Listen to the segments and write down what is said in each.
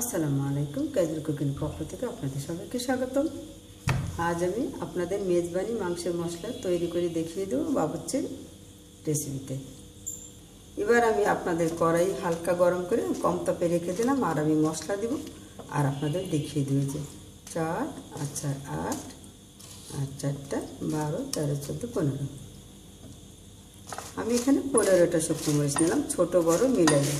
আসসালামু আলাইকুম casual cooking পক্ষ থেকে আপনাদের সবাইকে স্বাগতম। আজ আমি আপনাদের মেজবানি মাংসের মশলা তৈরি করে দেখিয়ে দেবো বাবুচ্চির রেসিপিতে এবার আমি আপনাদের কড়াই হালকা গরম করে কম তাপে রেখে দিলাম আর আমি মশলা দিব আর আপনাদের দেখিয়ে যে চার আচ্ছা আট আর চারটা, বারো, তেরো, চোদ্দ, পনেরো। আমি এখানে পনেরোটা শুকনো মরিচ নিলাম, ছোটো, বড়, মিলাইয়ে।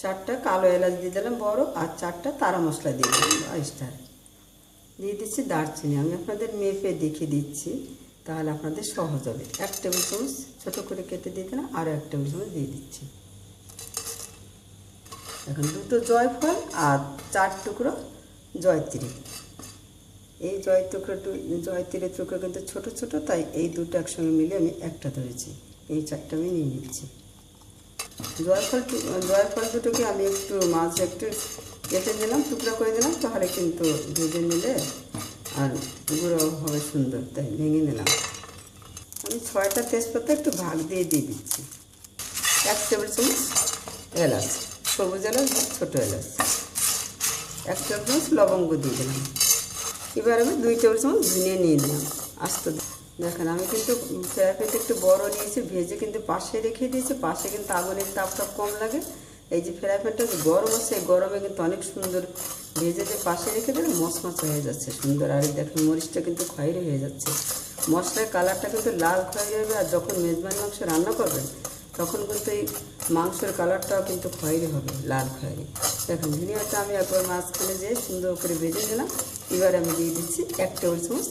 চারটা কালো এলাচ দিয়ে দিলাম, বড়, আর চারটা তারা মশলা দিয়ে দিলাম স্টার দিয়ে দিচ্ছি দারচিনি। আমি আপনাদের মেপে দেখিয়ে দিচ্ছি, তাহলে আপনাদের সহজ হবে। এক টেবিল চামচ ছোটো করে কেটে দিয়ে দিলাম, আরও এক টেবিল চামচ দিয়ে দিচ্ছি। এখন দুটো জয়ফল আর চার টুকরো জয়ত্রী। এই জয় টুকরো জয়ত্রীর টুকরো কিন্তু ছোটো ছোটো, তাই এই দুটো একসঙ্গে মিলে আমি একটা ধরেছি। এই চারটা আমি নিয়ে নিচ্ছি। জয়ফল জয়ফল দুটোকে আমি একটু মাছ একটু কেটে দিলাম টুকরা করে দিলাম তাহলে কিন্তু ভেজে নিলে আর গুঁড়ো হবে সুন্দর, তাই ভেঙে নিলাম। আমি ছয়টা তেজপাতা একটু ভাগ দিয়ে দিয়ে দিচ্ছি। এক টেবিল চামচ এলাচ, সবুজ এলাচ ছোটো এলাচ। এক টেবিল চামচ লবঙ্গ দিয়ে দিলাম। এবার আমি দুই টেবিল চামচ ধনিয়া নিয়ে নিলাম, আস্ত দেখেন, আমি কিন্তু ফ্রাইপ্যানটা একটু বড় নিয়েছি, ভেজে কিন্তু পাশে রেখে দিয়েছি, পাশে কিন্তু আগুনের তাপটা কম লাগে। এই যে ফ্রাইপ্যানটা যে গরম আছে গরমে কিন্তু অনেক সুন্দর ভেজে যে পাশে রেখে দিলে মশমশ হয়ে যাচ্ছে, সুন্দর। আর দেখেন, মরিচটা কিন্তু খয়েরি হয়ে যাচ্ছে। মশলার কালারটা কিন্তু লাল খয়ে যাবে আর যখন মেজবান মাংস রান্না করবেন, তখন কিন্তু এই মাংসের কালারটাও কিন্তু খয়েরি হবে, লাল খয়েরি। দেখেন, ধনিয়াটা আমি একবার মাছ মাঝখানে যেয়ে সুন্দর করে ভেজে দিলাম এবার আমি দিয়ে দিচ্ছি এক টেবিল চামচ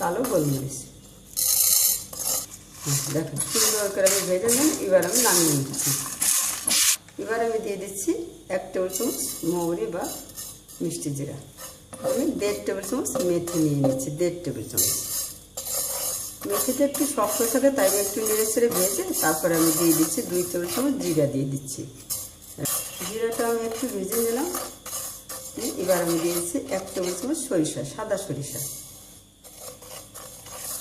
কালো গোলমরিচ। দেখেন সুন্দর করে আমি ভেজে নিলাম, এবার আমি নামিয়ে নিচ্ছি এবার আমি দিয়ে দিচ্ছি এক টেবিল চামচ মৌরি বা মিষ্টি জিরা। আমি দেড় টেবিল চামচ মেথি নিয়ে নিচ্ছি, দেড় টেবিল চামচ। মেথিটা একটু শক্ত থাকে, তাই আমি একটু নেড়ে ছেড়ে ভেজে তারপরে আমি দিয়ে দিচ্ছি দুই টেবিল চামচ জিরা দিয়ে দিচ্ছি। জিরাটা আমি একটু ভেজে নিলাম। এবার আমি দিয়ে দিচ্ছি এক টেবিল চামচ সরিষা, সাদা সরিষা।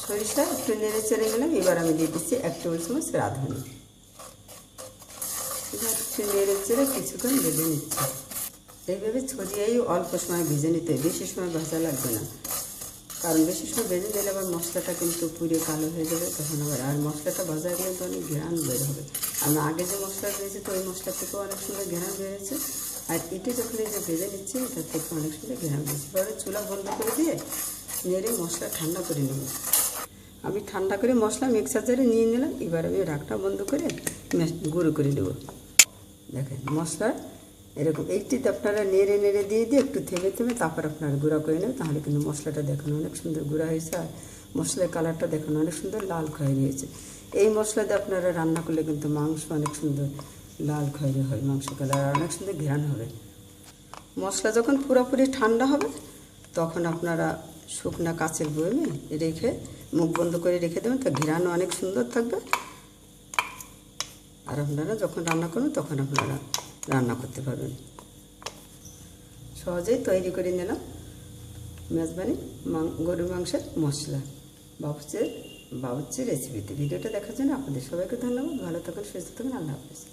সরিষা, একটু নেড়ে চেড়ে গেলাম, এবার আমি দিয়ে দিচ্ছি এক টেবিল চামচ রাঁধুনি। এবার একটু নেড়ে চেড়ে কিছুক্ষণ ভেজে নিচ্ছি। এইভাবে ছড়িয়েই অল্প সময় ভেজে নিতে বেশি সময় ভাজা লাগবে না। কারণ বেশি সময় ভেজে নিলে আবার মশলাটা কিন্তু পুড়ে কালো হয়ে যাবে, তখন আবার আর মশলাটা ভাজা গেলে তো অনেক ঘেরান বের হবে। আমি আগে যে মশলা দিয়েছি তো ওই মশলা থেকেও অনেক সুন্দর ঘেরান বেরিয়েছে আর এটি যখন এই যে ভেজে নিচ্ছি, এটা থেকে অনেক সুন্দর ঘেরান বেরিয়েছে এবারে চুলা বন্ধ করে দিয়ে নেড়ে মশলা ঠান্ডা করে নেব। আমি ঠান্ডা করে মশলা মিক্সার জারে নিয়ে নিলাম, এবার আমি রাখটা বন্ধ করে গুঁড়ো করে দেবো দেখেন, মশলা এরকম এইটিতে আপনারা নেড়ে নেড়ে দিয়ে দিয়ে একটু থেমে থেমে তারপর আপনারা গুঁড়া করে নেবেন, তাহলে কিন্তু মশলাটা দেখুন অনেক সুন্দর গুঁড়া হয়েছে আর মশলার কালারটা দেখুন অনেক সুন্দর লাল খয়েরি হয়েছে এই মশলা দিয়ে আপনারা রান্না করলে কিন্তু মাংস অনেক সুন্দর লাল খয়েরি হয়, মাংস কালার আর অনেক সুন্দর ঘ্রাণ হবে। মশলা যখন পুরোপুরি ঠান্ডা হবে, তখন আপনারা শুকনা কাচের বয়মে রেখে, মুখ বন্ধ করে রেখে দেবেন, তো ঘিরানো অনেক সুন্দর থাকবে। আর আপনারা যখন রান্না করবেন, তখন আপনারা রান্না করতে পারবেন। সহজেই তৈরি করে নিলাম মেজবানি গরুর মাংসের মশলা। বাবুচির বাবুচির রেসিপিতে ভিডিওটা দেখার জন্য আপনাদের সবাইকে ধন্যবাদ। ভালো থাকুন, সুস্থ থাকুন, আল্লাহ হাফিজ।